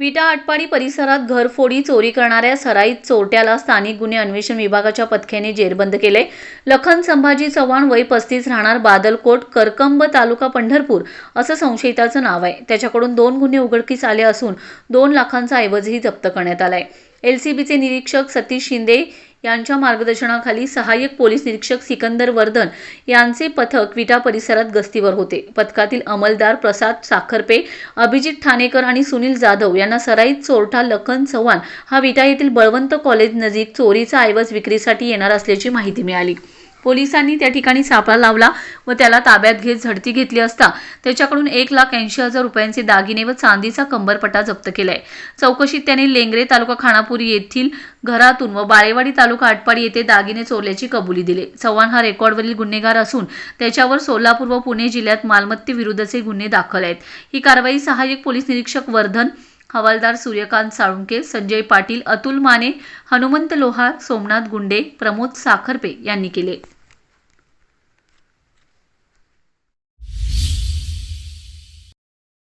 विटा आटपाडी परिसरात घरफोडी चोरी करणाऱ्या सराईत चोरट्याला स्थानिक गुन्हे अन्वेषण विभागाच्या पथकेने जेरबंद केले. लखन संभाजी चव्हाण वय पस्तीस राहणार बादलकोट करकंब तालुका पंढरपूर असं संशयिताचं नाव आहे. त्याच्याकडून दोन गुन्हे उघडकीस आले असून दोन लाखांचा ऐवजही जप्त करण्यात आलाय. एल सी बीचे निरीक्षक सतीश शिंदे यांच्या मार्गदर्शनाखाली सहाय्यक पोलीस निरीक्षक सिकंदर वर्धन यांचे पथक विटा परिसरात गस्तीवर होते. पथकातील अंमलदार प्रसाद साखरपे अभिजित ठाणेकर आणि सुनील जाधव यांना सराईत चोरटा लखन चव्हाण हा विटा येथील बळवंत कॉलेज नजीक चोरीचा ऐवज विक्रीसाठी येणार असल्याची माहिती मिळाली. पोलिसांनी त्या ठिकाणी सापळा लावला व त्याला ताब्यात घेत झडती घेतली असता त्याच्याकडून एक लाख ऐंशी हजार रुपयांचे दागिने व चांदीचा कंबरपट्टा जप्त केलाय. चौकशीत त्याने लेंगरे तालुका खानापूर येथील घरातून व बाळेवाडी तालुका आटपाडी येथे दागिने चोरल्याची कबुली दिली. चव्हाण हा रेकॉर्डवरील गुन्हेगार असून त्याच्यावर सोलापूर व पुणे जिल्ह्यात मालमत्तेविरुद्धचे गुन्हे दाखल आहेत. ही कारवाई सहाय्यक पोलीस निरीक्षक वर्धन हवालदार सूर्यकांत साळुंके संजय पाटील अतुल माने हनुमंत लोहार सोमनाथ गुंडे प्रमोद साखरपे यांनी केले.